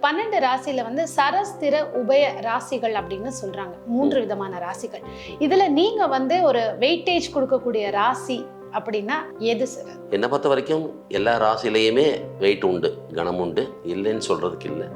பன்னெண்டு ராசியில வந்து சரஸ்திர உபய ராசிகள் அப்படின்னு சொல்றாங்க. மூன்று விதமான ராசிகள். இதுல நீங்க வந்து ஒரு வெயிட்டேஜ் கொடுக்கக்கூடிய ராசி அப்படின்னா எது சார் என்னை பொறுத்த வரைக்கும் எல்லா ராசிலையுமே வெயிட் உண்டு கனம் உண்டு இல்லைன்னு சொல்றதுக்கு இல்லை.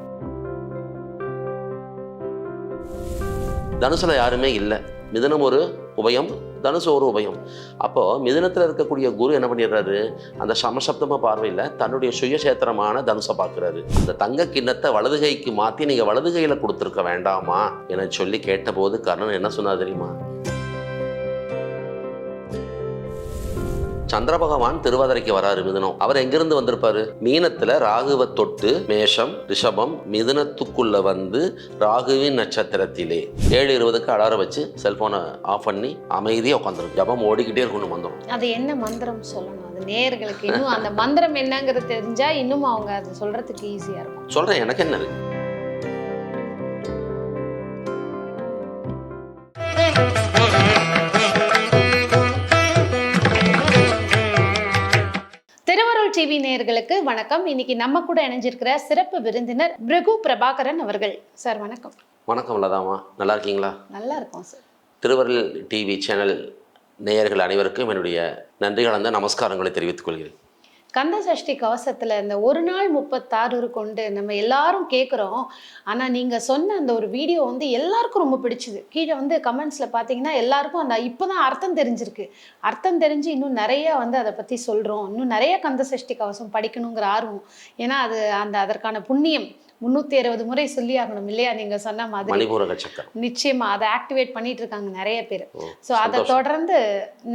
தனுசுல யாருமே இல்லை. மிதனம் ஒரு உபயம் தனுசு ஒரு உபயம். அப்போது மிதுனத்தில் இருக்கக்கூடிய குரு என்ன பண்ணிடுறாரு? அந்த சமசப்தம பார்வையில் தன்னுடைய சுயசேத்திரமான தனுசை பார்க்குறாரு. அந்த தங்க கிண்ணத்தை வலது கைக்கு மாற்றி நீங்கள் வலது கையில் கொடுத்துருக்க வேண்டாமா? என சொல்லி கேட்டபோது கர்ணன் என்ன சொன்னார் தெரியுமா? சந்திர பகவான் திருவாதிரைக்கு வராரு மிதுனம். அவர் எங்கிருந்து வந்திருப்பாரு? மீனத்துல ராகுவை தொட்டு மேஷம் ரிஷபம் மிதுனத்துக்குள்ள வந்து ராகுவின் நட்சத்திரத்திலே. ஏழு இருபதுக்கு அலாரம் வச்சு செல்போனை ஆஃப் பண்ணி அமைதியாக உட்காந்துரும் ஜபம் ஓடிக்கிட்டே இருக்கணும் வந்துடும் அது என்ன மந்திரம் சொல்லணும்? அது நேயர்களுக்கு இன்னும் அந்த மந்திரம் என்னங்கிறது தெரிஞ்சா இன்னும் அவங்க அது சொல்றதுக்கு ஈஸியா இருக்கும். சொல்றேன் எனக்கு என்ன இருக்கு டிவி நேயர்களுக்கு வணக்கம். இன்னைக்கு நம்ம கூட இணைஞ்சிருக்கிற சிறப்பு விருந்தினர் பிருகு பிரபாகரன் அவர்கள். சார் வணக்கம். வணக்கம் லதாமா. நல்லா இருக்கீங்களா? நல்லா இருக்கும் சார். திருவருள் டிவி சேனல் நேயர்கள் அனைவருக்கும் என்னுடைய நன்றி கலந்த நமஸ்காரங்களை தெரிவித்துக் கொள்கிறேன். கந்த சஷ்டி கவசத்துல இந்த ஒரு நாள் முப்பத்தாறு கொண்டு நம்ம எல்லாரும் கேட்குறோம் ஆனா நீங்க சொன்ன அந்த ஒரு வீடியோ வந்து எல்லாருக்கும் ரொம்ப பிடிச்சது. கீழே வந்து கமெண்ட்ஸ்ல பாத்தீங்கன்னா எல்லாருக்கும் அந்த இப்போதான் அர்த்தம் தெரிஞ்சிருக்கு. அர்த்தம் தெரிஞ்சு இன்னும் நிறைய வந்து அதை பத்தி சொல்றோம். இன்னும் நிறைய கந்த சஷ்டி கவசம் படிக்கணுங்கிற ஆர்வம். ஏன்னா அது அந்த அதற்கான புண்ணியம். முன்னூத்தி அறுபது முறை சொல்லி ஆகணும் இல்லையா? நீங்க சொன்ன மாதிரி. நிச்சயமா அதை ஆக்டிவேட் பண்ணிட்டு இருக்காங்க நிறைய பேர். ஸோ அதை. தொடர்ந்து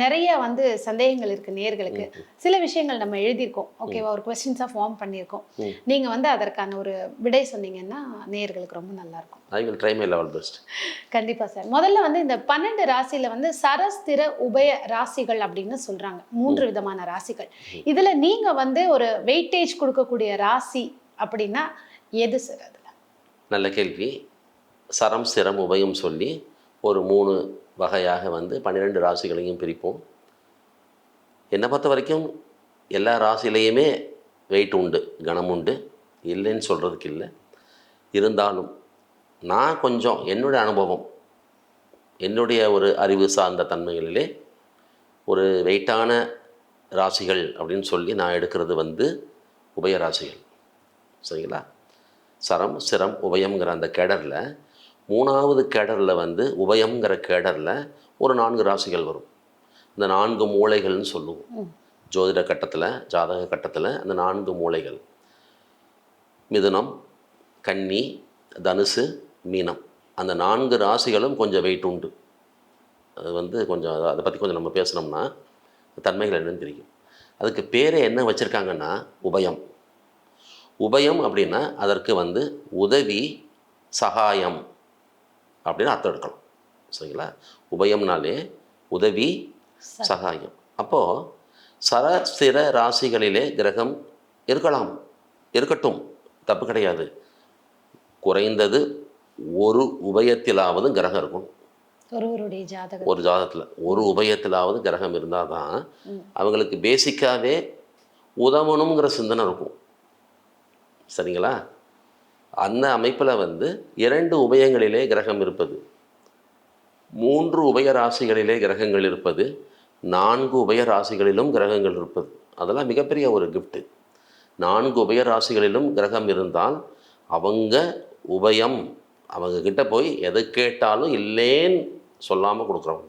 நிறைய வந்து சந்தேகங்கள் இருக்கு நேர்களுக்கு. சில விஷயங்கள் நம்ம எழுதியிருக்கோம். ஓகேவா ஒரு கொஸ்டின்ஸாக ஃபார்ம் பண்ணியிருக்கோம். நீங்க வந்து அதற்கான ஒரு விடை சொன்னீங்கன்னா நேர்களுக்கு ரொம்ப நல்லா இருக்கும் I will try my level best கண்டிப்பா சார். முதல்ல வந்து இந்த பன்னெண்டு ராசியில வந்து சரஸ்திர உபய ராசிகள் அப்படின்னு சொல்றாங்க. மூன்று விதமான ராசிகள். இதுல நீங்க வந்து ஒரு வெயிட்டேஜ் கொடுக்கக்கூடிய ராசி அப்படின்னா எது சார் அதில்? நல்ல கேள்வி. சரம் சிரம் உபயம் சொல்லி ஒரு மூணு வகையாக வந்து பன்னிரெண்டு ராசிகளையும் பிரிப்போம். என்னை பொறுத்த வரைக்கும் எல்லா ராசியிலையுமே வெயிட் உண்டு கனம் உண்டு. இல்லைன்னு சொல்கிறதுக்கு இல்லை. இருந்தாலும் நான் கொஞ்சம் என்னுடைய அனுபவம் என்னுடைய ஒரு அறிவு சார்ந்த தன்மைகளிலே ஒரு வெயிட்டான ராசிகள் அப்படின்னு சொல்லி நான் எடுக்கிறது வந்து உபய ராசிகள். சரிங்களா? சரம் சிரம் உபயம்ங்கிற அந்த கேடரில் மூணாவது கேடரில் வந்து உபயம்ங்கிற கேடரில் ஒரு நான்கு ராசிகள் வரும். இந்த நான்கு மூளைகள்னு சொல்லுவோம். ஜோதிட கட்டத்தில் ஜாதக கட்டத்தில் அந்த நான்கு மூளைகள் மிதுனம் கன்னி தனுசு மீனம். அந்த நான்கு ராசிகளும் கொஞ்சம் வெயிட் உண்டு. அது வந்து கொஞ்சம் அதை- அதை பற்றி கொஞ்சம் நம்ம பேசுனோம்னா தன்மைகள் என்னன்னு தெரியும். அதுக்கு பேரே என்ன வச்சுருக்காங்கன்னா உபயம். உபயம் அப்படின்னா அதற்கு வந்து உதவி சகாயம் அப்படின்னு அர்த்தம் எடுக்கலாம் சரிங்களா? உபயம்னாலே உதவி சகாயம். அப்போது சர ஸ்திர ராசிகளிலே கிரகம் இருக்கலாம் இருக்கட்டும் தப்பு கிடையாது. குறைந்தது ஒரு உபயத்திலாவது கிரகம் இருக்கும். ஒருவருடைய ஜாதகம். ஒரு ஜாதகத்தில் ஒரு உபயத்திலாவது கிரகம் இருந்தால் தான். அவங்களுக்கு பேசிக்காகவே உதவணுங்கிற சிந்தனை இருக்கும். சரிங்களா? அந்த அமைப்பில் வந்து இரண்டு உபயங்களிலே கிரகம் இருப்பது. மூன்று உபய ராசிகளிலே கிரகங்கள் இருப்பது. நான்கு உபய ராசிகளிலும் கிரகங்கள் இருப்பது. அதெல்லாம் மிகப்பெரிய ஒரு கிஃப்ட்டு நான்கு உபய ராசிகளிலும் கிரகம் இருந்தால் அவங்க உபயம் அவங்க கிட்ட போய் எது கேட்டாலும் இல்லைன்னு சொல்லாமல் கொடுக்குறவங்க.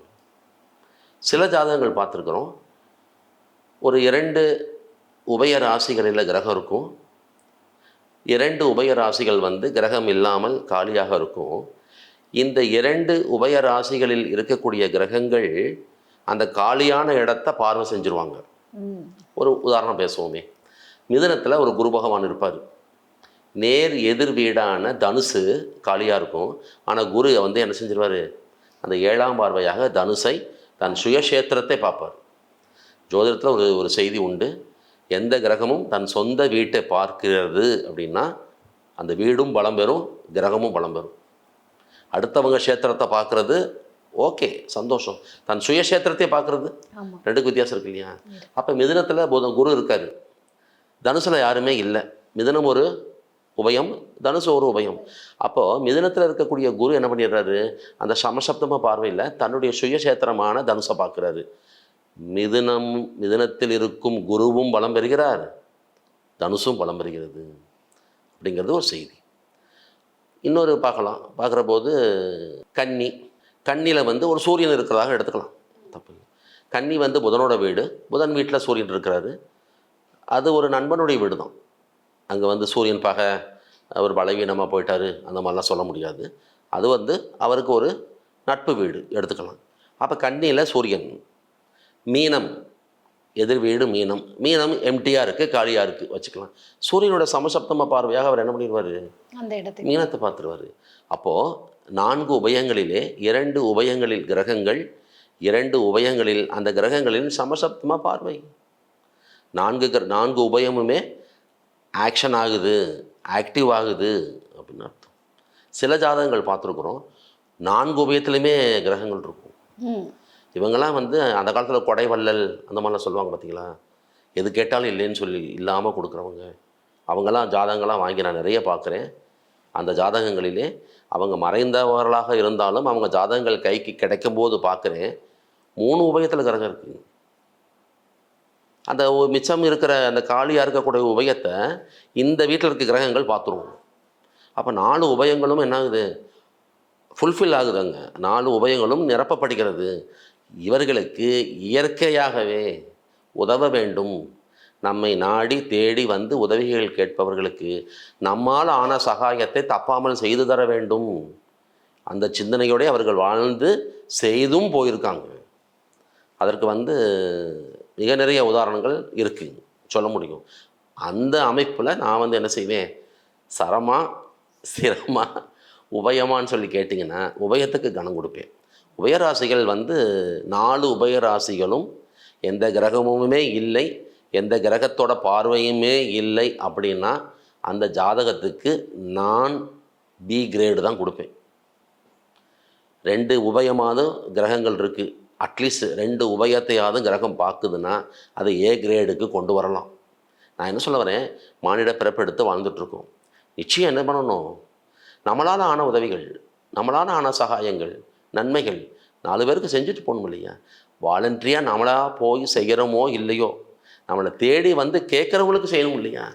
சில ஜாதகங்கள் பார்த்துருக்குறோம். ஒரு இரண்டு உபய ராசிகளில் கிரகம் இருக்கும். இரண்டு உபய ராசிகள் வந்து கிரகம் இல்லாமல் காலியாக இருக்கும். இந்த இரண்டு உபய ராசிகளில் இருக்கக்கூடிய கிரகங்கள் அந்த காலியான இடத்த பார்வை செஞ்சுருவாங்க. ஒரு உதாரணம் பேசுவோமே. மிதுனத்தில் ஒரு குரு பகவான் இருப்பார். நேர் எதிர் வீடான தனுசு காலியாக இருக்கும். ஆனால் குரு வந்து என்ன செஞ்சிருவார்? அந்த ஏழாம் பார்வையாக தனுசை தன் சுயக்ஷேத்திரத்தை பார்ப்பார். ஜோதிடத்தில் ஒரு ஒரு செய்தி உண்டு. எந்த கிரகமும் தன் சொந்த வீட்டை பார்க்கிறது அப்படின்னா அந்த வீடும் பலம் பெறும் கிரகமும் பலம் பெறும். அடுத்தவங்க க்ஷேத்திரத்தை பார்க்குறது ஓகே சந்தோஷம். தன் சுயக்ஷேத்திரத்தை பார்க்குறது. ஆமா. ரெண்டுக்கு வித்தியாசம் இருக்கு இல்லையா? அப்போ மிதுனத்தில் புதன் குரு இருக்காரு. தனுசுல யாருமே இல்லை. மிதுனம் ஒரு உபயம் தனுசு ஒரு உபயம். அப்போது மிதுனத்தில் இருக்கக்கூடிய குரு என்ன பண்ணிடுறாரு? அந்த சமசப்தம பார்வையில் தன்னுடைய சுயசேத்திரமான தனுசை பார்க்குறாரு. மிதுனம் மிதுனத்தில் இருக்கும் குருவும் பலம் பெறுகிறார். தனுசும் பலம் பெறுகிறது அப்படிங்கிறது ஒரு செய்தி. இன்னொரு பார்க்கலாம். பார்க்குற போது கன்னி. கன்னியில் வந்து ஒரு சூரியன் இருக்கிறதாக எடுத்துக்கலாம். தப்பு கன்னி வந்து புதனோட வீடு. புதன் வீட்டில் சூரியன் இருக்கிறாரு. அது ஒரு நண்பனுடைய வீடு தான் அங்கே வந்து சூரியன் பகை அவர் பலவீனமாக போயிட்டார். அந்த மாதிரிலாம் சொல்ல முடியாது. அது வந்து அவருக்கு ஒரு நட்பு வீடு எடுத்துக்கலாம். அப்போ கன்னியில் சூரியன். மீனம். எதிர் வீடு மீனம். மீனம் எம்டியாக இருக்குது காலியாக இருக்குது வச்சுக்கலாம். சூரியனோட சமசப்தம பார்வையாக அவர் என்ன பண்ணிடுவார்? அந்த இடத்துக்கு. மீனத்தை பார்த்துருவார். அப்போது நான்கு உபயங்களிலே இரண்டு உபயங்களில் கிரகங்கள் இரண்டு உபயங்களில் அந்த கிரகங்களின் சமசப்தமாக பார்வை. நான்கு கிர- நான்கு உபயமுமே ஆக்ஷன் ஆகுது ஆக்டிவ் ஆகுது அப்படின்னு அர்த்தம். சில ஜாதகங்கள் பார்த்துருக்குறோம். நான்கு உபயத்துலையுமே கிரகங்கள் இருக்கும். இவங்கெல்லாம் வந்து அந்த காலத்தில் கொடை வள்ளல் அந்த மாதிரிலாம் சொல்லுவாங்க பார்த்தீங்களா எது கேட்டாலும் இல்லைன்னு சொல்லி இல்லாமல் கொடுக்குறவங்க. அவங்கெல்லாம் ஜாதகங்கள்லாம் வாங்கி நான் நிறைய பார்க்குறேன். அந்த ஜாதகங்களிலே அவங்க மறைந்தவர்களாக இருந்தாலும் அவங்க ஜாதகங்கள் கைக்கு கிடைக்கும் போது பார்க்குறேன். மூணு உபயத்தில் கிரகம் இருக்குது அந்த மிச்சம் இருக்கிற அந்த காலியாக இருக்கக்கூடிய உபயத்தை இந்த வீட்டில் இருக்க கிரகங்கள் பார்த்துருவோம். அப்போ நாலு உபயங்களும் என்ன ஆகுது ஃபுல்ஃபில் ஆகுது அங்கே நாலு உபயங்களும் நிரப்பப்படுகிறது. இவர்களுக்கு இயற்கையாகவே உதவ வேண்டும். நம்மை நாடி தேடி வந்து உதவிகள் கேட்பவர்களுக்கு நம்மால் ஆன சகாயத்தை தப்பாமல் செய்து தர வேண்டும். அந்த சிந்தனையோட அவர்கள் வாழ்ந்து செய்தும் போயிருக்காங்க. அதற்கு வந்து மிக நிறைய உதாரணங்கள் இருக்குது சொல்ல முடியும். அந்த அமைப்பில் நான் வந்து என்ன செய்வேன்? சரமா சிரமா உபயமான்னு சொல்லி கேட்டிங்கன்னா உபயத்துக்கு கனம் கொடுப்பேன். உபயராசிகள் வந்து நாலு உபயராசிகளும் எந்த கிரகமுமே இல்லை எந்த கிரகத்தோட பார்வையுமே இல்லை அப்படின்னா அந்த ஜாதகத்துக்கு நான் பி கிரேடு தான் கொடுப்பேன். ரெண்டு உபயமாவது கிரகங்கள் இருக்குது அட்லீஸ்ட் ரெண்டு உபயத்தையாவது கிரகம் பார்க்குதுன்னா அதை ஏ கிரேடுக்கு கொண்டு வரலாம். நான் என்ன சொல்ல வரேன்? மானிட பிறப்பெடுத்து வாழ்ந்துட்டுருக்கோம் நிச்சயம் என்ன பண்ணணும்? நம்மளால் ஆன உதவிகள் நம்மளால் ஆன சகாயங்கள் நன்மைகள். நாலு பேருக்கு செஞ்சுட்டு போகணும் இல்லையா? வாலண்டரியாக நம்மளா போய் செய்கிறோமோ இல்லையோ? நம்மளை தேடி வந்து கேட்குறவங்களுக்கு செய்யணும் இல்லையா?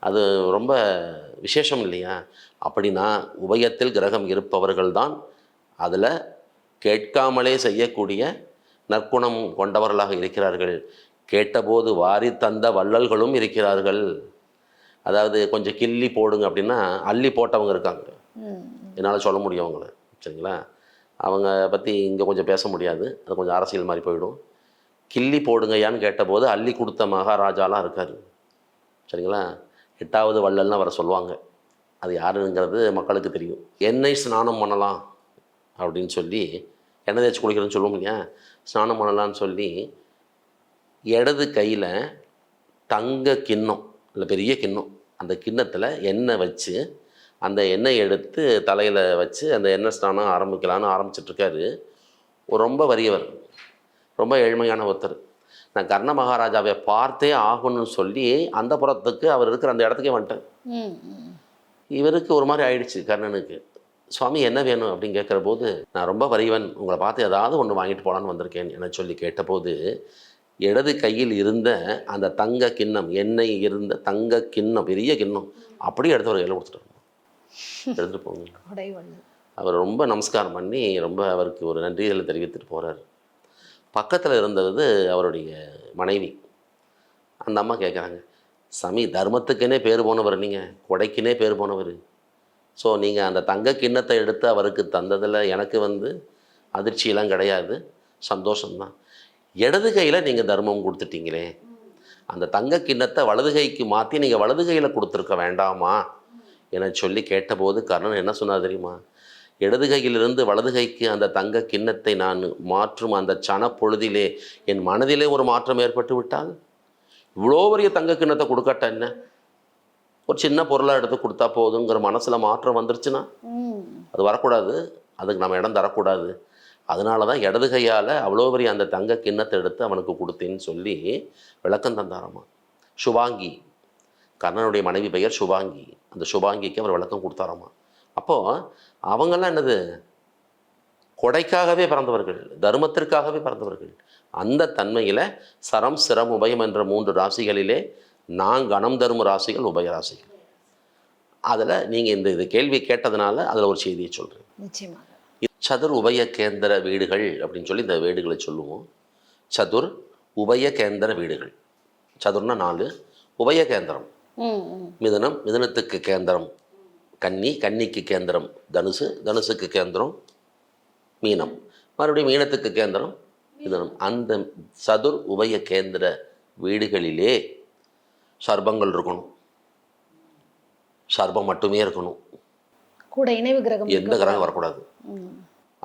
அது ரொம்ப விசேஷம் இல்லையா? அப்படின்னா உபயத்தில் கிரகம் இருப்பவர்கள் தான் அதில் கேட்காமலே செய்யக்கூடிய நற்குணம் கொண்டவர்களாக இருக்கிறார்கள். கேட்டபோது வாரி தந்த வள்ளல்களும் இருக்கிறார்கள். அதாவது கொஞ்சம் கிள்ளி போடுங்க அப்படின்னா அள்ளி போட்டவங்க இருக்காங்க. என்னால் சொல்ல முடியும் அவங்கள. சரிங்களா? அவங்க பற்றி இங்கே கொஞ்சம் பேச முடியாது. அது கொஞ்சம் அரசியல் மாதிரி போயிடும். கிள்ளி போடுங்கய்யான்னு கேட்டபோது அள்ளி கொடுத்த மகாராஜாலாம் இருக்கார். சரிங்களா? எட்டாவது வள்ளல்னு அவரை சொல்லுவாங்க. அது யாருங்கிறது மக்களுக்கு தெரியும். எண்ணெய் ஸ்நானம் பண்ணலாம் அப்படின்னு சொல்லி எண்ணெய் தேய்ச்சி குளிக்கிறேன்னு சொல்லுவோம் இல்லையா? ஸ்நானம் பண்ணலாம்னு சொல்லி இடது கையில் தங்க கிண்ணம் இல்லை பெரிய கிண்ணம். அந்த கிண்ணத்தில் எண்ணெய் வச்சு அந்த எண்ணெய் எடுத்து தலையில் வச்சு அந்த எண்ணெய் ஸ்நானம் ஆரம்பிக்கலான்னு ஆரம்பிச்சிட்ருக்காரு ரொம்ப வறியவர் ரொம்ப ஏழ்மையான ஒருத்தர். நான் கர்ண மகாராஜாவை பார்த்தே ஆகணும்னு சொல்லி அந்த புறத்துக்கு அவர் இருக்கிற அந்த இடத்துக்கே வந்துட்டேன் இவருக்கு ஒரு மாதிரி ஆயிடுச்சு கர்ணனுக்கு. சுவாமி என்ன வேணும்? அப்படின்னு கேட்குற போது நான் ரொம்ப வறியவன். உங்களை பார்த்து ஏதாவது ஒன்று வாங்கிட்டு போகலான்னு வந்திருக்கேன் என சொல்லி கேட்டபோது இடது கையில் இருந்த அந்த தங்க கிண்ணம் எண்ணெய் இருந்த தங்க கிண்ணம் பெரிய கிண்ணம் அப்படியே எடுத்து ஒரு கையில் கொடுத்துட்டு எடுத்துகிட்டு போங்க அவர் ரொம்ப நமஸ்காரம் பண்ணி ரொம்ப அவருக்கு ஒரு நன்றிகளை தெரிவித்துட்டு போகிறார் பக்கத்தில் இருந்தது அவருடைய மனைவி. அந்த அம்மா கேட்குறாங்க சாமி தர்மத்துக்குன்னே பேர் போனவர் நீங்கள் கொடைக்குனே பேர் போனவர். ஸோ நீங்கள் அந்த தங்க கிண்ணத்தை எடுத்து அவருக்கு தந்ததில் எனக்கு வந்து அதிர்ச்சியெல்லாம் கிடையாது சந்தோஷம்தான். இடது கையில் நீங்கள் தர்மம் கொடுத்துட்டீங்களே அந்த தங்க கிண்ணத்தை வலது கைக்கு மாற்றி நீங்கள் வலது கையில் கொடுத்துருக்க வேண்டாமா? என சொல்லி கேட்டபோது கர்ணன் என்ன சொன்னார் தெரியுமா? இடது கையிலிருந்து வலது கைக்கு அந்த தங்க கிண்ணத்தை நான் மாற்றும் அந்த சன பொழுதிலே என் மனதிலே ஒரு மாற்றம் ஏற்பட்டு விட்டால்? இவ்வளோ பெரிய தங்க கிண்ணத்தை கொடுக்கட்ட என்ன? ஒரு சின்ன பொருளாக எடுத்து கொடுத்தா போதுங்கிற மனசில் மாற்றம் வந்துருச்சுன்னா? அது வரக்கூடாது. அதுக்கு நம்ம இடம் தரக்கூடாது. அதனால தான் இடது கையால் அவ்வளோ பெரிய அந்த தங்க கிண்ணத்தை எடுத்து அவனுக்கு கொடுத்தேன்னு சொல்லி விளக்கம் தந்தாராமா? சுபாங்கி கர்ணனுடைய மனைவி பெயர் சுபாங்கி அந்த சுபாங்கிக்கு அவர் விளக்கம் கொடுத்தாராமா? அப்போது அவங்கெல்லாம் என்னது? கொடைக்காகவே பிறந்தவர்கள் தர்மத்திற்காகவே பிறந்தவர்கள். அந்த தன்மையில் சரம் சிரம் உபயம் என்ற மூன்று ராசிகளிலே நான் கணம் தரும் ராசிகள் உபய ராசிகள். அதில் நீங்கள் இந்த இது கேள்வி கேட்டதுனால அதில் ஒரு செய்தியை சொல்கிறேன் நிச்சயமாக. சதுர் உபய கேந்திர வீடுகள் அப்படின்னு சொல்லி இந்த வீடுகளை சொல்லுவோம். சதுர் உபய கேந்திர வீடுகள். சதுர்னா நாலு உபய கேந்திரம். மிதுனம் மிதுனத்துக்கு கேந்திரம். கன்னி கன்னிக்கு கேந்திரம். தனுசு தனுசுக்கு கேந்திரம் மீனம். மறுபடியும் மீனத்துக்கு கேந்திரம் மிதுனம். அந்த சதுர் உபய கேந்திர வீடுகளிலே சர்பங்கள் இருக்கணும். சர்பம் மட்டுமே இருக்கணும். கூட இணைவு கிரகம் எந்த கிரகம் வரக்கூடாது.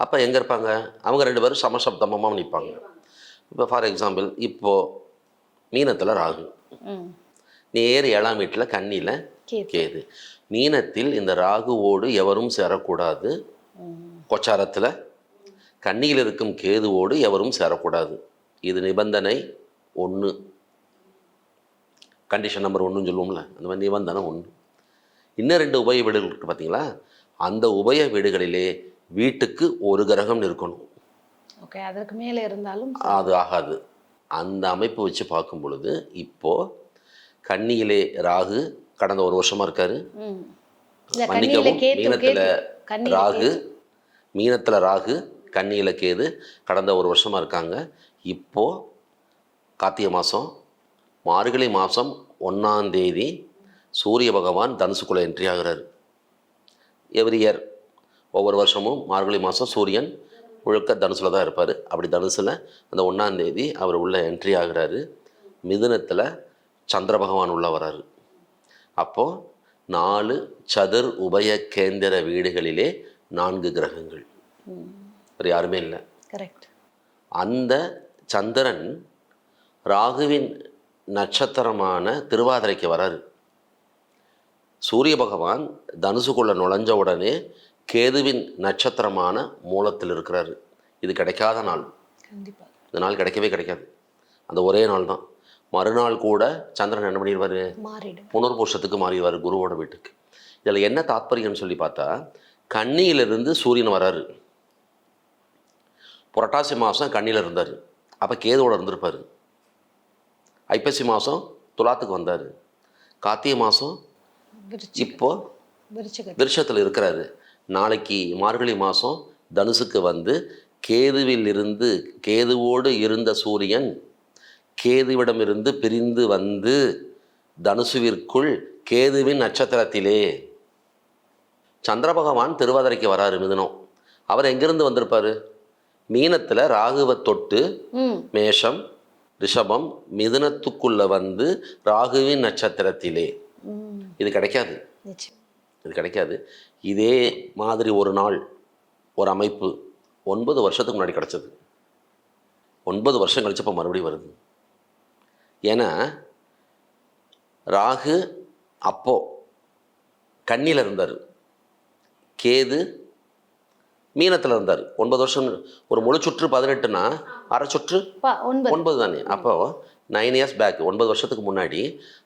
அப்போ எங்கே இருப்பாங்க? அவங்க ரெண்டு பேரும் சமசப்தமமாக நிற்பாங்க இப்போ ஃபார் எக்ஸாம்பிள் இப்போது மீனத்தில் ராகு. நேர் ஏழாம் வீட்டில் கன்னியில் கேது. மீனத்தில் இந்த ராகுவோடு எவரும் சேரக்கூடாது. கொச்சாரத்தில் கன்னியில் இருக்கும் கேதுவோடு எவரும் சேரக்கூடாது. இது நிபந்தனை ஒன்று கண்டிஷன் நம்பர் ஒன்றுன்னு சொல்லுவோம்ல அந்த மாதிரி நிபந்தனை ஒன்று இன்னும் ரெண்டு உபய வீடுகள் இருக்குது பார்த்தீங்களா அந்த உபய வீடுகளிலே வீட்டுக்கு ஒரு கிரகம் இருக்கணும் ஓகே அதற்கு மேலே இருந்தாலும் அது ஆகாது. அந்த அமைப்பு வச்சு பார்க்கும் பொழுது இப்போது கன்னியிலே ராகு கடந்த ஒரு வருஷமாக இருக்காரு. மன்னிக்கவும் மீனத்தில் ராகு மீனத்தில் ராகு கன்னியில் கேது கடந்த ஒரு வருஷமாக இருக்காங்க. இப்போது கார்த்திகை மாதம் மார்கழி மாதம் ஒன்றாம் தேதி சூரிய பகவான் தனுசுக்குள்ளே என்ட்ரி ஆகிறாரு. எவ்ரி இயர் ஒவ்வொரு வருஷமும் மார்கழி மாதம் சூரியன் முழுக்க தனுசில் தான் இருப்பார். அப்படி தனுசில் அந்த ஒன்றாம் தேதி அவர் உள்ளே என்ட்ரி ஆகுறாரு. மிதுனத்தில் சந்திர பகவான் உள்ள வராரு அப்போது நாலு சதுர் உபய கேந்திர வீடுகளிலே நான்கு கிரகங்கள். வேறு யாருமே இல்லை. கரெக்ட் அந்த சந்திரன் ராகுவின் நட்சத்திரமான திருவாதிரைக்கு வராரு. சூரிய பகவான் தனுசுக்குள்ள நுழைஞ்ச உடனே கேதுவின் நட்சத்திரமான மூலத்தில் இருக்கிறாரு. இது கிடைக்காத நாள். இந்த நாள் கிடைக்கவே கிடைக்காது. அந்த ஒரே நாள் தான் மறுநாள் கூட சந்திரன் என்ன பண்ணிடுவார் புனர்பூஷத்துக்கு மாறிடுவார் குருவோட வீட்டுக்கு. இதில் என்ன தாத்பரியம்னு சொல்லி பார்த்தா கன்னியிலிருந்து சூரியன் வராரு. புரட்டாசி மாதம் கன்னியில் இருந்தார். அப்போ கேதுவோட இருந்திருப்பார். ஐப்பசி மாதம் துலாத்துக்கு வந்தார். கார்த்திகை மாதம் இப்போ விருஷத்தில் இருக்கிறாரு. நாளைக்கு மார்கழி மாதம் தனுசுக்கு வந்து கேதுவில் இருந்து கேதுவோடு இருந்த சூரியன் கேதுவிடமிருந்து பிரிந்து வந்து தனுசுவிற்குள் கேதுவின் நட்சத்திரத்திலே. சந்திர பகவான் திருவாதிரைக்கு வராரு மிதுனம். அவர் எங்கிருந்து வந்திருப்பாரு? மீனத்தில் ராகுவை தொட்டு மேஷம் ரிஷபம் மிதுனத்துக்குள்ள வந்து ராகுவின் நட்சத்திரத்திலே. இது கிடைக்காது. இது கிடைக்காது. இதே மாதிரி ஒரு நாள் ஒரு அமைப்பு ஒன்பது வருஷத்துக்கு முன்னாடி கிடச்சது. ஒன்பது வருஷம் கழிச்சு இப்போ மறுபடியும் வருது. ஏன்னா ராகு அப்போ கன்னியில் இருந்தார். கேது மீனத்தில் இருந்தார். ஒன்பது வருஷம் ஒரு முழு சுற்று பதினெட்டுனா அரை சுற்று? ஒன்பது. தானே. அப்போ நைன் இயர்ஸ் பேக் ஒன்பது வருஷத்துக்கு முன்னாடி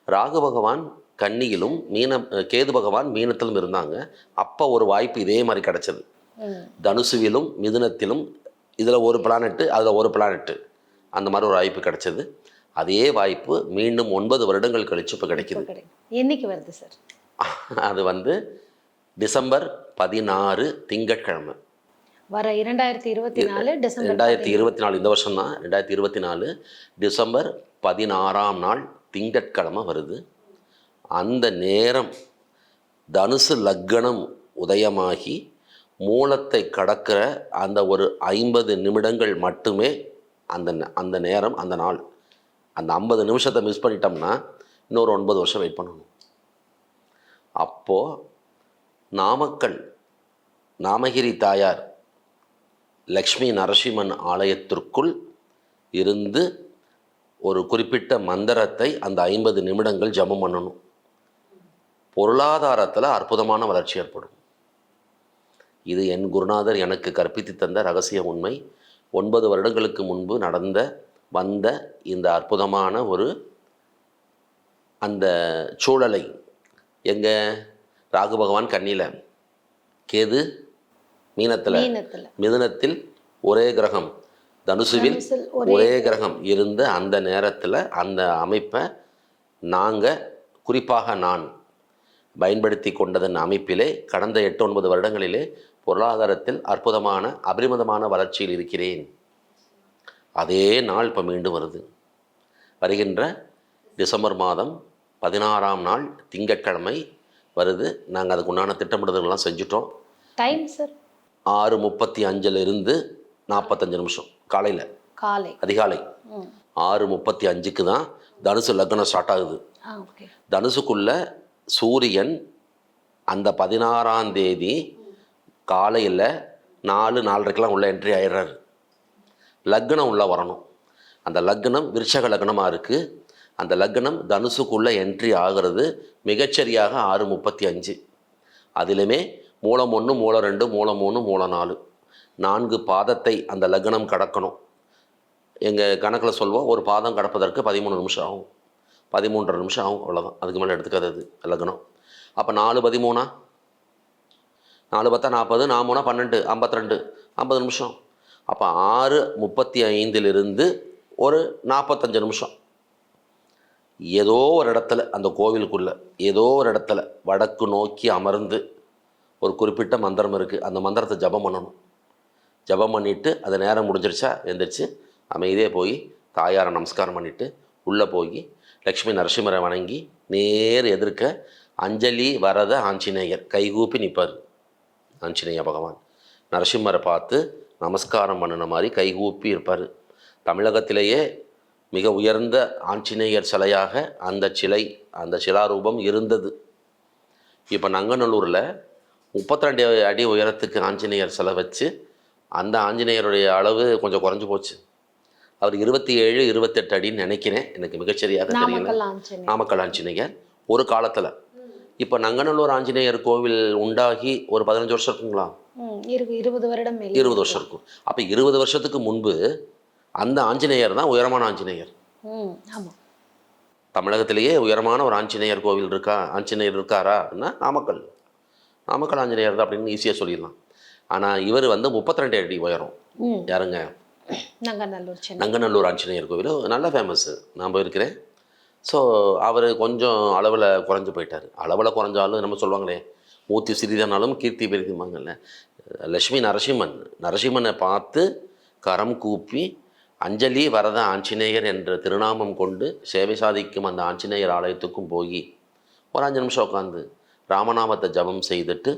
ராகு பகவான் கன்னியிலும் மீன கேது பகவான் மீனத்திலும் இருந்தாங்க. அப்போ ஒரு வாய்ப்பு இதே மாதிரி கிடச்சது. தனுசுவிலும் மிதுனத்திலும் இதில் ஒரு பிளானெட்டு அதில் ஒரு பிளானெட்டு அந்த மாதிரி ஒரு வாய்ப்பு கிடைச்சது. அதே வாய்ப்பு மீண்டும் ஒன்பது வருடங்கள் கழிச்சு இப்போ கிடைக்குது. என்னைக்கு வருது சார் அது வந்து டிசம்பர் பதினாறு திங்கட்கிழமை. வர இரண்டாயிரத்தி இருபத்தி நாலு டிசம்பர் ரெண்டாயிரத்தி இருபத்தி நாலு இந்த வருஷம் தான் ரெண்டாயிரத்தி இருபத்தி நாலு டிசம்பர் பதினாறாம் நாள் திங்கட்கிழமை வருது. அந்த நேரம் தனுசு லக்கணம் உதயமாகி மூலத்தை கடக்கிற அந்த ஒரு ஐம்பது நிமிடங்கள் மட்டுமே அந்த அந்த நேரம் அந்த நாள். அந்த ஐம்பது நிமிஷத்தை மிஸ் பண்ணிட்டோம்னா இன்னொரு ஒன்பது வருஷம் வெயிட் பண்ணணும். அப்போது நாமக்கல் நாமகிரி தாயார் லக்ஷ்மி நரசிம்மன் ஆலயத்திற்குள் இருந்து ஒரு குறிப்பிட்ட மந்திரத்தை அந்த ஐம்பது நிமிடங்கள் ஜபம் பண்ணணும். பொருளாதாரத்தில் அற்புதமான வளர்ச்சி ஏற்படும். இது என் குருநாதர் எனக்கு கற்பித்து தந்த ரகசிய உண்மை. ஒன்பது வருடங்களுக்கு முன்பு நடந்த வந்த இந்த அற்புதமான ஒரு அந்த சூழலை. எங்கே ராகு பகவான் கன்னியில் கேது மீனத்தில். மிதுனத்தில் ஒரே கிரகம். தனுசுவில் ஒரே கிரகம் இருந்த அந்த நேரத்தில் அந்த அமைப்பை நாங்கள் குறிப்பாக நான் பயன்படுத்தி கொண்டதன் அமைப்பிலே கடந்த எட்டு ஒன்பது வருடங்களிலே பொருளாதாரத்தில் அற்புதமான அபரிமிதமான வளர்ச்சியில் இருக்கிறேன். அதே நாள் இப்போ மீண்டும் வருது. வருகின்ற டிசம்பர் மாதம் பதினாறாம் நாள் திங்கட்கிழமை வருது. நாங்கள் அதுக்கு உண்டான திட்டமிடுதல்கள்லாம் செஞ்சுட்டோம். டைம் சார் ஆறு முப்பத்தி அஞ்சுல இருந்து நாற்பத்தஞ்சு நிமிஷம். காலையில். காலை. அதிகாலை. ஆறு முப்பத்தி அஞ்சுக்கு தான் தனுசு லக்னம் ஸ்டார்ட் ஆகுது. தனுசுக்குள்ள சூரியன் அந்த பதினாறாம் தேதி காலையில் நாலு நாலரைக்கெல்லாம் உள்ள என்ட்ரி ஆயிடுறாரு. லக்னம் உள்ளே வரணும். அந்த லக்னம் விருஷக லக்னமாக இருக்குது அந்த லக்னம் தனுசுக்குள்ளே என்ட்ரி ஆகிறது மிகச்சரியாக ஆறு முப்பத்தி அஞ்சு. அதிலுமே மூலம் ஒன்று மூலம் ரெண்டு மூலம் மூணு மூலம் நாலு. நான்கு பாதத்தை அந்த லக்னம் கடக்கணும். எங்கள் கணக்கில் சொல்வோம் ஒரு பாதம் கடப்பதற்கு பதிமூணு நிமிஷம் ஆகும். பதிமூன்றரை நிமிஷம் ஆகும் அவ்வளோதான் அதுக்கு மேலே எடுத்துக்காது அது லக்னம். அப்போ நாலு பதிமூணா? நாலு பத்தா நாற்பது நாலு மூணா பன்னெண்டு ஐம்பத்தி ரெண்டு. ஐம்பது நிமிஷம். அப்போ ஆறு முப்பத்தி ஐந்திலிருந்து ஒரு நாற்பத்தஞ்சு நிமிஷம். ஏதோ ஒரு இடத்துல அந்த கோவிலுக்குள்ளே ஏதோ ஒரு இடத்துல வடக்கு நோக்கி அமர்ந்து ஒரு குறிப்பிட்ட மந்திரம் இருக்குது அந்த மந்திரத்தை ஜபம் பண்ணணும். ஜபம் பண்ணிவிட்டு அது நேரம் முடிஞ்சிருச்சா? எந்திரிச்சு அமைதியே போய் தாயாரை நமஸ்காரம் பண்ணிவிட்டு உள்ளே போய் லக்ஷ்மி நரசிம்மரை வணங்கி நேர் எதிர்க்க அஞ்சலி வரத ஆஞ்சநேயர் கைகூப்பி நிற்பார் ஆஞ்சநேய பகவான். நரசிம்மரை பார்த்து நமஸ்காரம் பண்ணின மாதிரி கைகூப்பி இருப்பார். தமிழகத்திலேயே மிக உயர்ந்த ஆஞ்சநேயர் சிலையாக அந்த சிலை அந்த சிலாரூபம் இருந்தது. இப்போ நங்கநல்லூரில் முப்பத்தி ரெண்டு அடி உயரத்துக்கு ஆஞ்சநேயர் சிலை வச்சு அந்த ஆஞ்சநேயருடைய அளவு கொஞ்சம் குறைஞ்சு போச்சு. அவர் இருபத்தி ஏழு இருபத்தெட்டு அடின்னு நினைக்கிறேன். எனக்கு மிகச்சரியாக தெரியல. நாமக்கல் ஆஞ்சநேயர். நாமக்கல் ஆஞ்சநேயர். ஒரு காலத்தில் இப்போ நங்கநல்லூர் ஆஞ்சநேயர் கோவில் உண்டாகி ஒரு பதினஞ்சு வருஷம் இருக்குங்களா? இருபது வருடம் இருபது வருஷம் இருக்கும். அப்போ இருபது வருஷத்துக்கு முன்பு அந்த ஆஞ்சநேயர் தான் உயரமான ஆஞ்சநேயர். தமிழகத்திலேயே உயரமான ஒரு ஆஞ்சநேயர் கோவில் இருக்கா? ஆஞ்சநேயர் இருக்காரா? அப்படின்னா நாமக்கல். நாமக்கல் ஆஞ்சநேயர் தான் அப்படின்னு ஈஸியாக சொல்லிடலாம். ஆனால் இவர் வந்து 32 அடி உயரம். யாருங்க? நங்கநல்லூர் நங்கநல்லூர் ஆஞ்சநேயர் கோவில். நல்ல ஃபேமஸ்ஸு நான் போயிருக்கிறேன். ஸோ அவர் கொஞ்சம் அளவில் குறைஞ்சு போயிட்டார். அளவில் குறைஞ்சாலும் நம்ம சொல்லுவாங்களே ஊத்தி சிறிதானாலும் கீர்த்தி பெருக்குமாங்கல்ல லட்சுமி நரசிம்மன் நரசிம்மனை பார்த்து கரம் கூப்பி அஞ்சலி வரத ஆஞ்சநேயர் என்ற திருநாமம் கொண்டு சேவை சாதிக்கும் அந்த ஆஞ்சநேயர் ஆலயத்துக்கும் போய் ஒரு அஞ்சு நிமிஷம் உட்காந்து ராமநாமத்தை ஜபம் செய்துட்டு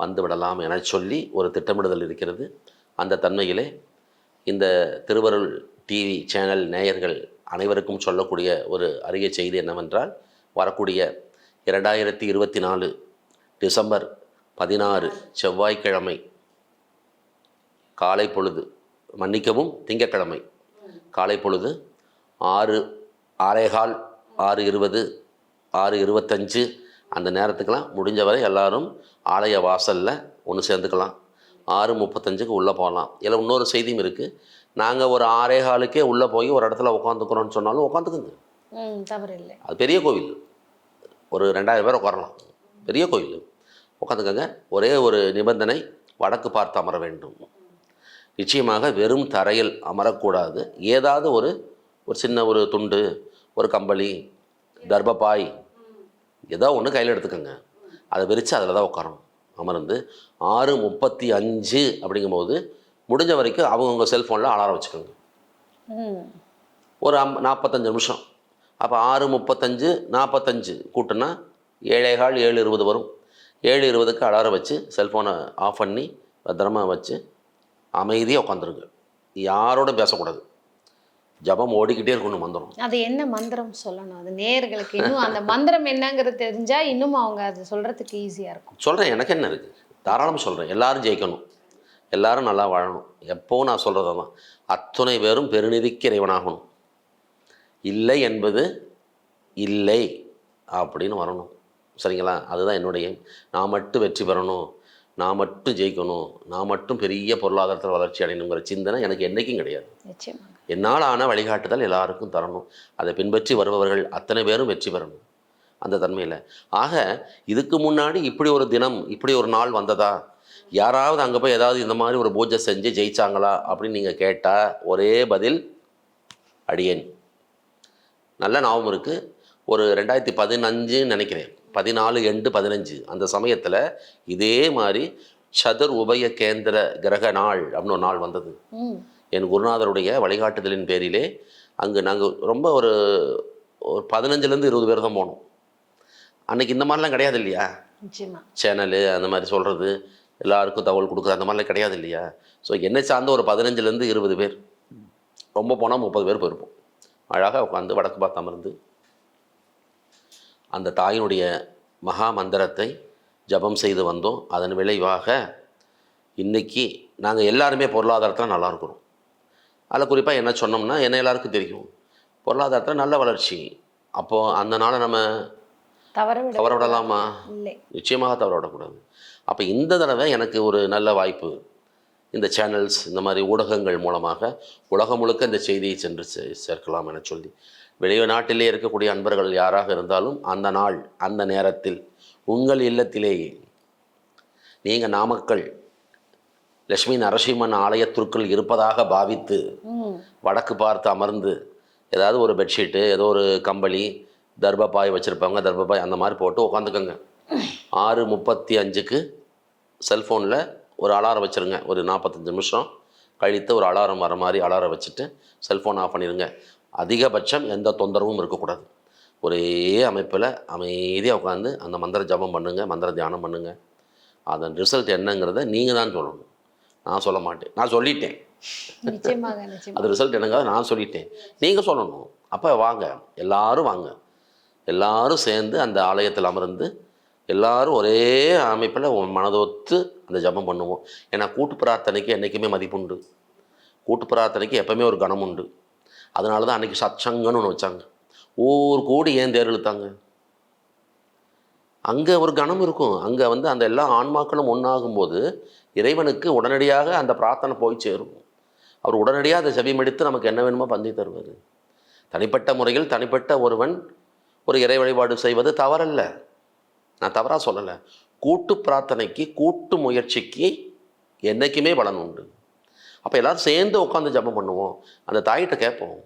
வந்து விடலாம் என சொல்லி ஒரு திட்டமிடுதல் இருக்கிறது. அந்த தன்மையிலே இந்த திருவருள் டிவி சேனல் நேயர்கள் அனைவருக்கும் சொல்லக்கூடிய ஒரு அரிய செய்தி என்னவென்றால் வரக்கூடிய இரண்டாயிரத்தி இருபத்தி நாலு டிசம்பர் பதினாறு செவ்வாய்க்கிழமை காலை பொழுது மன்னிக்கவும் திங்கட்கிழமை காலை பொழுது ஆறு ஆறேகால் ஆறு இருபது ஆறு இருபத்தஞ்சு அந்த நேரத்துக்கெல்லாம் முடிஞ்சவரை எல்லாரும் ஆலய வாசலில் ஒன்று சேர்ந்துக்கலாம். ஆறு முப்பத்தஞ்சுக்கு உள்ளே போகலாம் இதில் இன்னொரு செய்தியும் இருக்குது நாங்கள் ஒரு ஆறே காலுக்கே உள்ளே போய் ஒரு இடத்துல உட்காந்துக்கிறோன்னு சொன்னாலும் உட்காந்துக்குங்க தவறு இல்லை அது பெரிய கோவில். ஒரு ரெண்டாயிரம் பேர் உட்காரலாம் பெரிய கோவில். உட்காந்துக்கங்க ஒரே ஒரு நிபந்தனை வடக்கு பார்த்து அமர வேண்டும். நிச்சயமாக வெறும் தரையில் அமரக்கூடாது. ஏதாவது ஒரு ஒரு சின்ன ஒரு துண்டு ஒரு கம்பளி தர்பப்பாய் ஏதோ ஒன்று கையில் எடுத்துக்கோங்க. அதை விரித்து அதில் தான் உட்காரணும் அமர்ந்து ஆறு முப்பத்தி அஞ்சு அப்படிங்கும்போது முடிஞ்ச வரைக்கும் அவங்கவுங்க செல்ஃபோனில் அலாரம் வச்சுக்கோங்க. ஒரு அம் நாற்பத்தஞ்சு நிமிஷம். அப்போ ஆறு முப்பத்தஞ்சு நாற்பத்தஞ்சு கூட்டுனா ஏழேகால் ஏழு இருபது வரும். ஏழு இருபதுக்கு அலாரம் வச்சு செல்ஃபோனை ஆஃப் பண்ணி பத்திரமா வச்சு அமைதியாக உட்காந்துருங்க யாரோடும் பேசக்கூடாது. ஜபம் ஓடிக்கிட்டே இருக்கணும் மந்திரம். அது என்ன மந்திரம் சொல்லணும்? அது நேயர்களுக்கு இன்னும் அந்த மந்திரம் என்னங்கிறது தெரிஞ்சா இன்னும் அவங்க அது சொல்றதுக்கு ஈஸியா இருக்கும். சொல்கிறேன் எனக்கு என்ன இருக்குது தாராளமாக சொல்கிறேன் எல்லாரும் ஜெயிக்கணும். எல்லாரும் நல்லா வாழணும். எப்போவும் நான் சொல்கிறது தான் அத்துணை பேரும் பெருநிதிக்கு இறைவனாகணும். இல்லை என்பது இல்லை அப்படின்னு வரணும். சரிங்களா? அதுதான் என்னுடைய. நான் மட்டும் வெற்றி பெறணும். நான் மட்டும் ஜெயிக்கணும். நான் மட்டும் பெரிய பொருளாதாரத்தில் வளர்ச்சி அடையணுங்கிற சிந்தனை எனக்கு என்றைக்கும் கிடையாது. நிச்சயமாக. என்னால் ஆன வழிகாட்டுதல் எல்லாருக்கும் தரணும். அதை பின்பற்றி வருபவர்கள் அத்தனை பேரும் வெற்றி பெறணும். அந்த தன்மையில். ஆக இதுக்கு முன்னாடி இப்படி ஒரு தினம் இப்படி ஒரு நாள் வந்ததா? யாராவது அங்கே போய் ஏதாவது இந்த மாதிரி ஒரு பூஜை செஞ்சு ஜெயிச்சாங்களா அப்படின்னு நீங்கள் கேட்டால் ஒரே பதில் அடியேன். நல்ல ஞாபகம் இருக்குது ஒரு ரெண்டாயிரத்தி பதினஞ்சுன்னு நினைக்கிறேன். பதினாலு எண்டு பதினஞ்சு. அந்த சமயத்தில் இதே மாதிரி சதுர் உபய கேந்திர கிரக நாள் அப்படின்னு ஒரு நாள் வந்தது. என் குருநாதருடைய வழிகாட்டுதலின் பேரிலே அங்கு நாங்கள் ரொம்ப ஒரு ஒரு பதினஞ்சுலேருந்து இருபது பேர் தான் போனோம். அன்னைக்கு இந்த மாதிரிலாம் கிடையாது இல்லையா? சேனலு அந்த மாதிரி சொல்கிறது எல்லாருக்கும் தகவல் கொடுக்குறது அந்த மாதிரிலாம் கிடையாது இல்லையா? ஸோ என்னை சார்ந்த ஒரு பதினஞ்சுலேருந்து இருபது பேர். ரொம்ப போனால் முப்பது பேர் போயிருப்போம். அழகாக உட்காந்து வடக்கு பார்த்து அமர்ந்து அந்த தாயினுடைய மகா மந்திரத்தை ஜபம் செய்து வந்தோம். அதன் விளைவாக இன்னைக்கு நாங்கள் எல்லாருமே பொருளாதாரத்தில் நல்லா இருக்கிறோம். அதில் குறிப்பாக என்ன சொன்னோம்னா என்ன எல்லாருக்கும் தெரியும்? பொருளாதாரத்தில் நல்ல வளர்ச்சி. அப்போது அந்த நாளை நம்ம தவற தவற விடலாமா? நிச்சயமாக தவற விடக்கூடாது. அப்போ இந்த தடவை எனக்கு ஒரு நல்ல வாய்ப்பு. இந்த சேனல்ஸ் இந்த மாதிரி ஊடகங்கள் மூலமாக உலகம் முழுக்க இந்த செய்தியை சென்று சே- சேர்க்கலாம் என சொல்லி. வெளிநாட்டிலே இருக்கக்கூடிய அன்பர்கள் யாராக இருந்தாலும் அந்த நாள் அந்த நேரத்தில் உங்கள் இல்லத்திலேயே நீங்கள் நாமக்கல் லட்சுமி நரசிம்மன் ஆலயத்திற்குள் இருப்பதாக பாவித்து வடக்கு பார்த்து அமர்ந்து ஏதாவது ஒரு பெட்ஷீட்டு ஏதோ ஒரு கம்பளி தர்பப்பாய் வச்சுருப்பாங்க தர்பப்பாய் அந்த மாதிரி போட்டு உட்காந்துக்கோங்க ஆறு முப்பத்தி அஞ்சுக்கு செல்ஃபோனில் ஒரு அலாரம் வச்சுருங்க. ஒரு நாற்பத்தஞ்சு நிமிஷம் கழித்து ஒரு அலாரம் வர மாதிரி அலாரம் வச்சுட்டு செல்ஃபோன் ஆஃப் பண்ணிடுங்க அதிகபட்சம் எந்த தொந்தரவும் இருக்கக்கூடாது. ஒரே அமைப்பில் அமைதியாக உட்காந்து அந்த மந்திர ஜபம் பண்ணுங்கள் மந்திர தியானம் பண்ணுங்கள் அதன் ரிசல்ட் என்னங்கிறத நீங்கள் தான் சொல்லணும். நான் சொல்ல மாட்டேன். நான் சொல்லிட்டேன். அது ரிசல்ட் என்னங்க நான் சொல்லிட்டேன். நீங்கள் சொல்லணும். அப்போ வாங்க. எல்லாரும் வாங்க. எல்லாரும் சேர்ந்து அந்த ஆலயத்தில் அமர்ந்து எல்லாரும் ஒரே அமைப்பில் மனதொத்து அந்த ஜெபம் பண்ணுவோம். ஏன்னா கூட்டு பிரார்த்தனைக்கு என்றைக்குமே மதிப்புண்டு கூட்டு பிரார்த்தனைக்கு எப்போவுமே ஒரு கணம் உண்டு. அதனால தான் அன்றைக்கி சச்சங்கன்னு ஒன்று வச்சாங்க. ஊர் கூடி ஏன் தேர் இழுத்தாங்க? அங்கே ஒரு கணம் இருக்கும். அங்கே வந்து அந்த எல்லா ஆன்மாக்களும் ஒன்றாகும்போது இறைவனுக்கு உடனடியாக அந்த பிரார்த்தனை போய் சேரும். அவர் உடனடியாக அதை செவிமடித்து நமக்கு என்ன வேணுமோ பந்தி தருவார். தனிப்பட்ட முறையில் தனிப்பட்ட ஒருவன் ஒரு இறை வழிபாடு செய்வது தவறல்ல. நான் தவறாக சொல்லலை. கூட்டு பிரார்த்தனைக்கு கூட்டு முயற்சிக்கு என்றைக்குமே பலன் உண்டு. அப்போ எல்லாரும் சேர்ந்து உட்காந்து ஜெபம் பண்ணுவோம். அந்த தாயிட்ட கேட்போம்.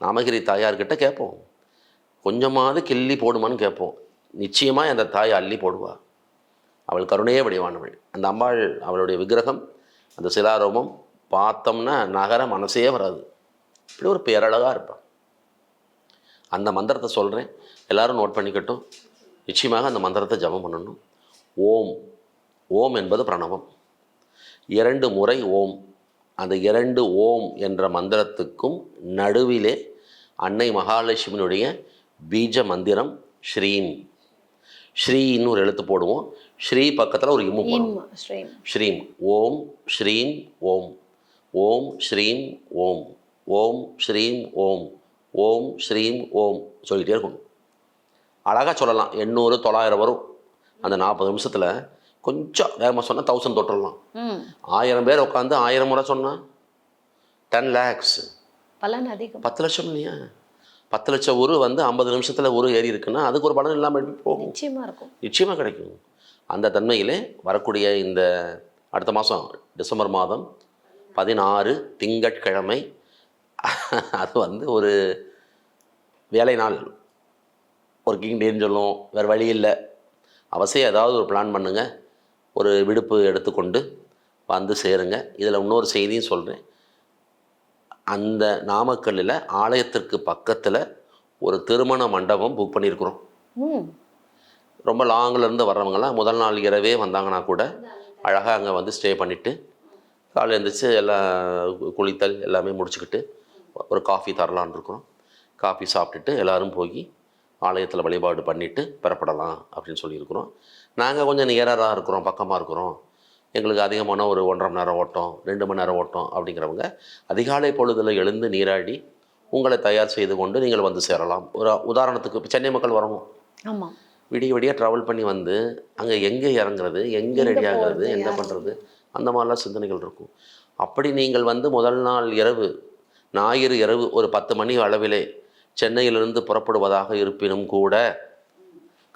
நாமகிரி தாயார்கிட்ட கேட்போம். கொஞ்சமாவது கிள்ளி போடுமான்னு கேட்போம். நிச்சயமாக அந்த தாய் அள்ளி போடுவா. அவள் கருணையே வடிவானவள். அந்த அம்பாள் அவளுடைய விக்கிரகம் அந்த சிலாரோமம் பார்த்தோம்னா நகர மனசே வராது. இப்படி ஒரு பேரழகாக இருப்பாள் அந்த மந்திரத்தை சொல்கிறேன் எல்லாரும் நோட் பண்ணிக்கட்டும். நிச்சயமாக அந்த மந்திரத்தை ஜெபம் பண்ணணும். ஓம். ஓம் என்பது பிரணவம். இரண்டு முறை ஓம். அந்த இரண்டு ஓம் என்ற மந்திரத்துக்கும் நடுவிலே அன்னை மகாலட்சுமியினுடைய பீஜ மந்திரம் ஸ்ரீம் ஸ்ரீன்னு ஒரு எழுத்து போடுவோம். ஸ்ரீ பக்கத்தில் ஒரு இம்மு போடுவோம் ஸ்ரீம் ஓம் ஸ்ரீம் ஓம். ஓம் ஸ்ரீம் ஓம். ஓம் ஸ்ரீம் ஓம். ஓம் ஸ்ரீம் ஓம் சொல்லிகிட்டே இருக்கணும். அழகாக சொல்லலாம். எண்ணூறு தொள்ளாயிரம் வரும். அந்த நாற்பது நிமிஷத்தில் கொஞ்சம் வேகமாக சொன்னால் தௌசண்ட் தொட்டுடலாம். ஆயிரம் பேர் உட்காந்து ஆயிரம் முறை சொன்னால் டென் லேக்ஸ் பலன் அதிகம். பத்து லட்சம் இல்லையா? பத்து லட்சம் உரு வந்து ஐம்பது நிமிஷத்தில் உரு ஏறி இருக்குன்னா அதுக்கு ஒரு பலன் இல்லாமல் போகும்? நிச்சயமா இருக்கும். நிச்சயமாக கிடைக்கும். அந்த தன்மையிலே வரக்கூடிய இந்த அடுத்த மாதம் டிசம்பர் மாதம் பதினாறு திங்கட்கிழமை அது வந்து ஒரு வேலை நாள். ஒர்க்கிங் டேன்னு சொல்லுவோம். வேறு வழி இல்லை. அவசியம் ஏதாவது ஒரு பிளான் பண்ணுங்க. ஒரு விடுப்பு எடுத்துக்கொண்டு வந்து சேருங்க. இதில் இன்னொரு செய்தியும் சொல்கிறேன் அந்த நாமக்கல்லில் ஆலயத்திற்கு பக்கத்தில் ஒரு திருமண மண்டபம் புக் பண்ணியிருக்கிறோம் ரொம்ப லாங்கில் இருந்து வர்றவங்கலாம் முதல் நாள் இரவே வந்தாங்கன்னா கூட அழகாக அங்கே வந்து ஸ்டே பண்ணிவிட்டு காலையில் எழுந்திரிச்சு எல்லாம் குளித்தல் எல்லாமே முடிச்சுக்கிட்டு ஒரு காஃபி தரலான்னு இருக்கிறோம். காஃபி சாப்பிட்டுட்டு எல்லாரும் போய் ஆலயத்தில் வழிபாடு பண்ணிவிட்டு பெறப்படலாம் அப்படின்னு சொல்லியிருக்கிறோம். நாங்கள் கொஞ்சம் நியராக இருக்கிறோம் பக்கமாக இருக்கிறோம். எங்களுக்கு அதிகமான ஒரு ஒன்றரை மணி நேரம் ஓட்டம் ரெண்டு மணி நேரம் ஓட்டம் அப்படிங்கிறவங்க அதிகாலை பொழுதில் எழுந்து நீராடி உங்களை தயார் செய்து கொண்டு நீங்கள் வந்து சேரலாம். ஒரு உதாரணத்துக்கு இப்போ சென்னை மக்கள் வரணும் ஆமா. விடிய விடிய ட்ராவல் பண்ணி வந்து அங்கே எங்கே இறங்குறது எங்கே ரெடி ஆகிறது என்ன? பண்ணுறது அந்த மாதிரிலாம் சிந்தனைகள் இருக்கும். அப்படி நீங்கள் வந்து முதல் நாள் இரவு ஞாயிறு இரவு ஒரு பத்து மணி அளவிலே சென்னையிலிருந்து புறப்படுவதாக இருப்பினும் கூட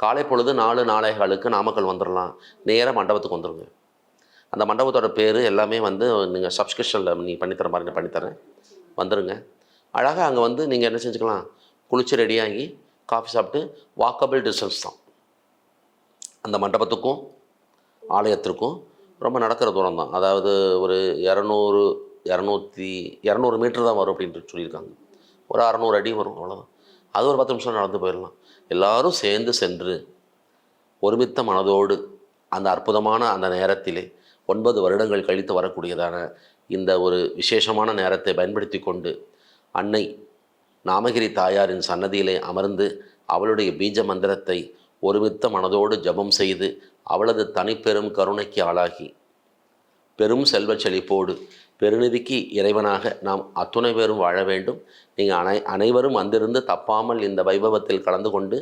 காலை பொழுது நாலு நாளைகளுக்கு நாமக்கல் வந்துடலாம் நேராக மண்டபத்துக்கு வந்துடுங்க அந்த மண்டபத்தோட பேர் எல்லாமே வந்து நீங்கள் சப்ஸ்கிரிப்ஷனில் நீ பண்ணித்தர மாதிரி நான் பண்ணித்தரேன் வந்துடுங்க அழகாக அங்கே வந்து நீங்கள் என்ன செஞ்சுக்கலாம்? குளிச்சு ரெடியாகி காஃபி சாப்பிட்டு வாக்கபிள் டிஸ்டன்ஸ் தான். அந்த மண்டபத்துக்கும் ஆலயத்திற்கும் ரொம்ப நடக்கிற தூரம் தான். அதாவது ஒரு இரநூறு இரநூத்தி இரநூறு மீட்டர் தான் வரும் அப்படின்ட்டு சொல்லியிருக்காங்க. ஒரு அறநூறு அடி வரும் அவ்வளோதான் அது ஒரு பத்து நிமிஷம் நடந்து போயிடலாம் எல்லாரும் சேர்ந்து சென்று ஒருமித்த மனதோடு அந்த அற்புதமான அந்த நேரத்திலே ஒன்பது வருடங்கள் கழித்து வரக்கூடியதான இந்த ஒரு விசேஷமான நேரத்தை பயன்படுத்தி கொண்டு அன்னை நாமகிரி தாயாரின் சன்னதியிலே அமர்ந்து அவளுடைய பீஜ மந்திரத்தை ஒருமித்த மனதோடு ஜெபம் செய்து அவளது தனிப்பெரும் கருணைக்கு ஆளாகி பெரும் செல்வச் செழிப்போடு பெருநிதிக்கு இறைவனாக நாம் அத்துணை பேரும் வாழ வேண்டும். நீங்கள் அனை அனைவரும் வந்திருந்து தப்பாமல் இந்த வைபவத்தில் கலந்து கொண்டு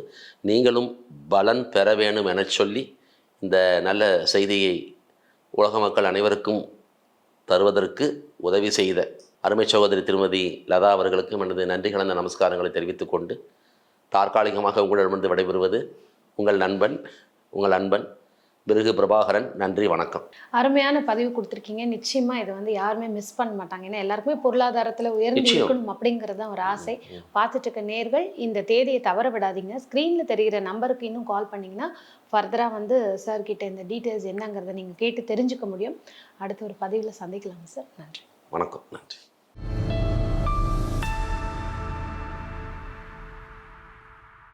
நீங்களும் பலன் பெற வேணும் எனச் சொல்லி இந்த நல்ல செய்தியை உலக மக்கள் அனைவருக்கும் தருவதற்கு உதவி செய்த அருமை சகோதரி திருமதி லதா அவர்களுக்கும் எனது நன்றி கலந்த நமஸ்காரங்களை தெரிவித்துக் கொண்டு தற்காலிகமாக உங்களிடமிருந்து விடைபெறுவது உங்கள் நண்பன் உங்கள் அன்பன் பிருகு பிரபாகரன் நன்றி வணக்கம். அருமையான பதிவு கொடுத்துருக்கீங்க. நிச்சயமா இதை வந்து யாருமே மிஸ் பண்ண மாட்டாங்க. ஏன்னா எல்லாருக்குமே பொருளாதாரத்துல உயர்ந்து. இருக்கணும் அப்படிங்கிறது தான் ஒரு ஆசை. பார்த்துட்டு இருக்க நேர்கள் இந்த தேதியை தவற விடாதீங்க. ஸ்க்ரீன்ல தெரிகிற நம்பருக்கு இன்னும் கால் பண்ணீங்கன்னா ஃபர்தரா வந்து சார் கிட்ட இந்த டீட்டெயில்ஸ் என்னங்கிறத நீங்க கேட்டு தெரிஞ்சுக்க முடியும். அடுத்த ஒரு பதிவுல சந்திக்கலாம் சார் நன்றி. வணக்கம். நன்றி.